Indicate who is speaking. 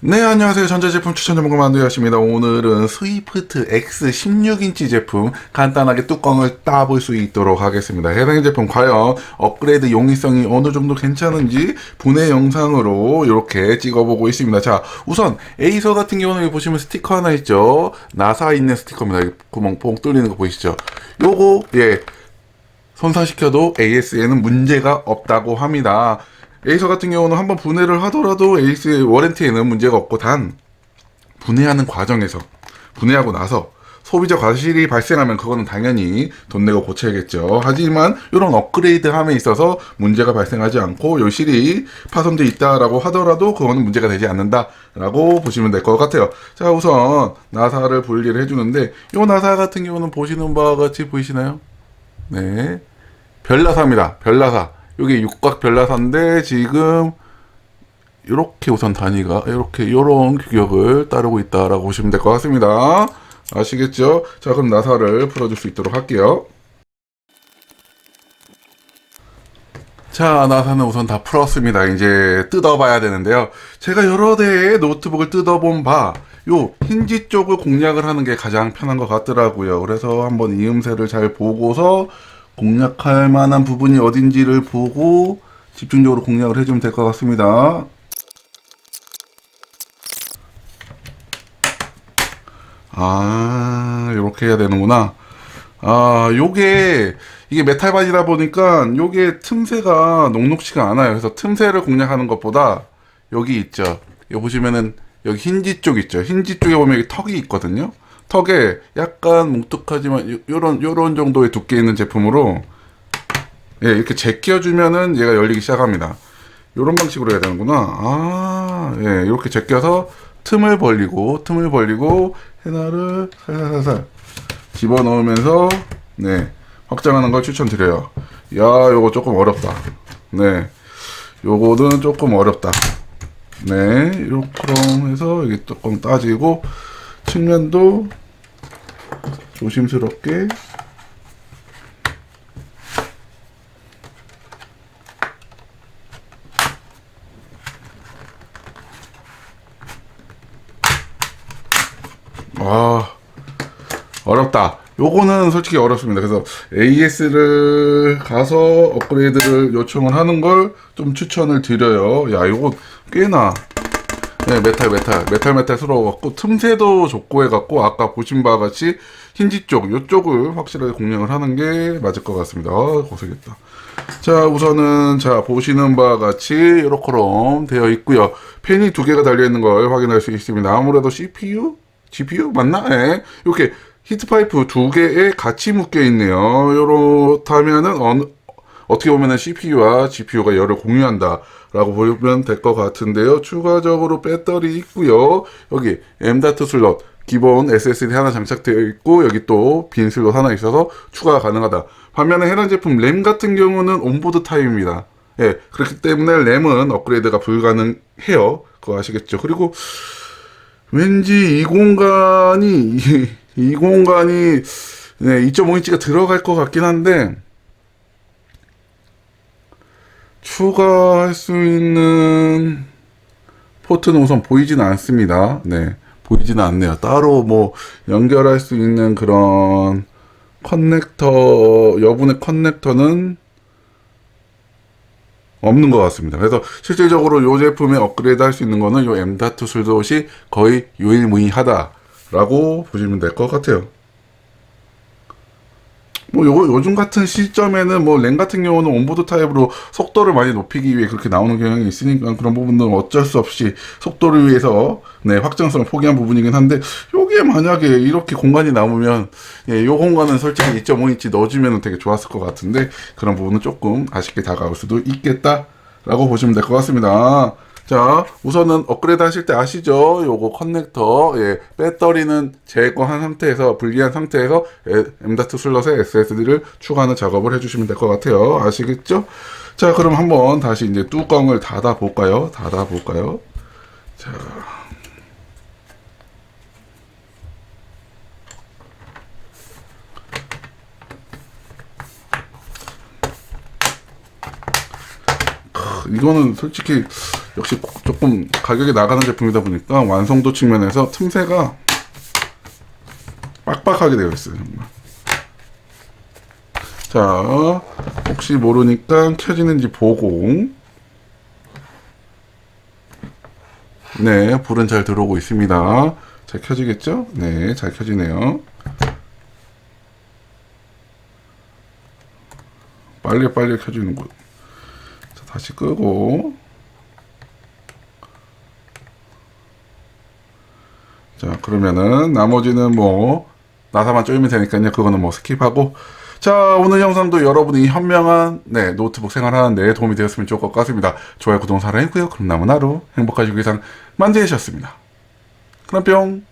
Speaker 1: 네, 안녕하세요. 전자제품 추천 전문가 만두였습니다. 오늘은 스위프트 X 16인치 제품 간단하게 뚜껑을 따볼 수 있도록 하겠습니다. 해당 제품 과연 업그레이드 용이성이 어느 정도 괜찮은지 분해 영상으로 이렇게 찍어보고 있습니다. 자, 우선 에이서 같은 경우는 보시면 스티커 하나 있죠. 나사 있는 스티커입니다. 구멍 뽕 뚫리는 거 보이시죠? 요거, 예. 손상시켜도 AS에는 문제가 없다고 합니다. 에이서 같은 경우는 한번 분해를 하더라도 에이스의 워런티에는 문제가 없고 단 분해하는 과정에서 분해하고 나서 소비자 과실이 발생하면 그거는 당연히 돈 내고 고쳐야겠죠. 하지만 이런 업그레이드함에 있어서 문제가 발생하지 않고 요 실이 파손돼 있다라고 하더라도 그거는 문제가 되지 않는다라고 보시면 될 것 같아요. 자 우선 나사를 분리를 해주는데 이 나사 같은 경우는 보시는 바와 같이 보이시나요? 네. 별나사입니다. 별나사. 여기 육각 별나사인데 지금 이렇게 우선 단위가 이렇게 이런 규격을 따르고 있다라고 보시면 될 것 같습니다. 아시겠죠? 자, 그럼 나사를 풀어줄 수 있도록 할게요. 자, 나사는 우선 다 풀었습니다. 이제 뜯어봐야 되는데요. 제가 여러 대의 노트북을 뜯어본 바, 요 힌지 쪽을 공략을 하는 게 가장 편한 것 같더라고요. 그래서 한번 이음새를 잘 보고서 공략할 만한 부분이 어딘지를 보고 집중적으로 공략을 해주면 될 것 같습니다. 아, 이렇게 해야 되는구나. 아, 요게, 이게 메탈 바지다 보니까 요게 틈새가 녹록치가 않아요. 그래서 틈새를 공략하는 것보다 여기 있죠. 여기 보시면은 여기 힌지 쪽 있죠. 힌지 쪽에 보면 여기 턱이 있거든요. 턱에 약간 뭉툭하지만 요- 요런, 요런 정도의 두께 있는 제품으로 예, 이렇게 제껴주면은 얘가 열리기 시작합니다. 요런 방식으로 해야 되는구나. 아, 예, 이렇게 제껴서 틈을 벌리고, 틈을 벌리고, 헤나를 살살살살 집어 넣으면서, 네, 확장하는 걸 추천드려요. 야, 요거 조금 어렵다. 네, 요거는 조금 어렵다. 네, 이렇게 해서 여기 뚜껑 따지고, 측면도 조심스럽게 아 어렵다. 요거는 솔직히 어렵습니다. 그래서 AS를 가서 업그레이드를 요청을 하는 걸 좀 추천을 드려요. 야, 요거 꽤나 네, 메탈, 메탈, 메탈, 메탈스러워갖고, 틈새도 좁고 해갖고, 아까 보신 바와 같이, 힌지 쪽, 요쪽을 확실하게 공략을 하는 게 맞을 것 같습니다. 아, 고생했다. 자, 우선은, 자, 보시는 바와 같이, 이렇게럼 되어 있고요 펜이 두 개가 달려 있는 걸 확인할 수 있습니다. 아무래도 CPU? GPU? 맞나? 예. 이렇게 히트파이프 두 개에 같이 묶여 있네요. 요렇다면은, 어느, 어떻게 보면은 CPU와 GPU가 열을 공유한다라고 보면 될 것 같은데요. 추가적으로 배터리 있고요. 여기 M.2 슬롯 기본 SSD 하나 장착되어 있고 여기 또 빈 슬롯 하나 있어서 추가가 가능하다. 반면에 해당 제품 램 같은 경우는 온보드 타입입니다. 예, 그렇기 때문에 램은 업그레이드가 불가능해요. 그거 아시겠죠? 그리고 왠지 이 공간이 이, 이 공간이 네, 2.5인치가 들어갈 것 같긴 한데 추가할 수 있는 포트는 우선 보이지는 않습니다. 네. 보이지는 않네요. 따로 뭐 연결할 수 있는 그런 커넥터, 여분의 커넥터는 없는 것 같습니다. 그래서 실질적으로 이 제품에 업그레이드 할 수 있는 거는 이 M.2 슬롯이 거의 유일무이하다라고 보시면 될 것 같아요. 뭐 요, 요즘 같은 시점에는 뭐 램 같은 경우는 온보드 타입으로 속도를 많이 높이기 위해 그렇게 나오는 경향이 있으니까 그런 부분들은 어쩔 수 없이 속도를 위해서 네 확장성을 포기한 부분이긴 한데 요게 만약에 이렇게 공간이 남으면 예, 요 공간은 솔직히 2.5인치 넣어주면 되게 좋았을 것 같은데 그런 부분은 조금 아쉽게 다가올 수도 있겠다라고 보시면 될 것 같습니다. 자, 우선은 업그레이드 하실 때 아시죠? 요거 커넥터, 예, 배터리는 제거한 상태에서, 분리한 상태에서 예, M.2 슬롯에 SSD를 추가하는 작업을 해주시면 될 것 같아요. 아시겠죠? 자, 그럼 한번 다시 이제 뚜껑을 닫아 볼까요? 닫아 볼까요? 자. 크, 이거는 솔직히 역시 조금 가격이 나가는 제품이다 보니까 완성도 측면에서 틈새가 빡빡하게 되어 있어요. 정말. 자, 혹시 모르니까 켜지는지 보고. 네, 불은 잘 들어오고 있습니다. 잘 켜지겠죠? 네, 잘 켜지네요. 빨리 빨리 켜지는군. 자, 다시 끄고. 자, 그러면은 나머지는 뭐 나사만 조이면 되니까요. 그거는 뭐 스킵하고. 자, 오늘 영상도 여러분이 현명한 네, 노트북 생활하는 데 도움이 되었으면 좋을 것 같습니다. 좋아요, 구독, 사랑했고요. 그럼 남은 하루 행복하시고 이상 만재이셨습니다. 그럼 뿅.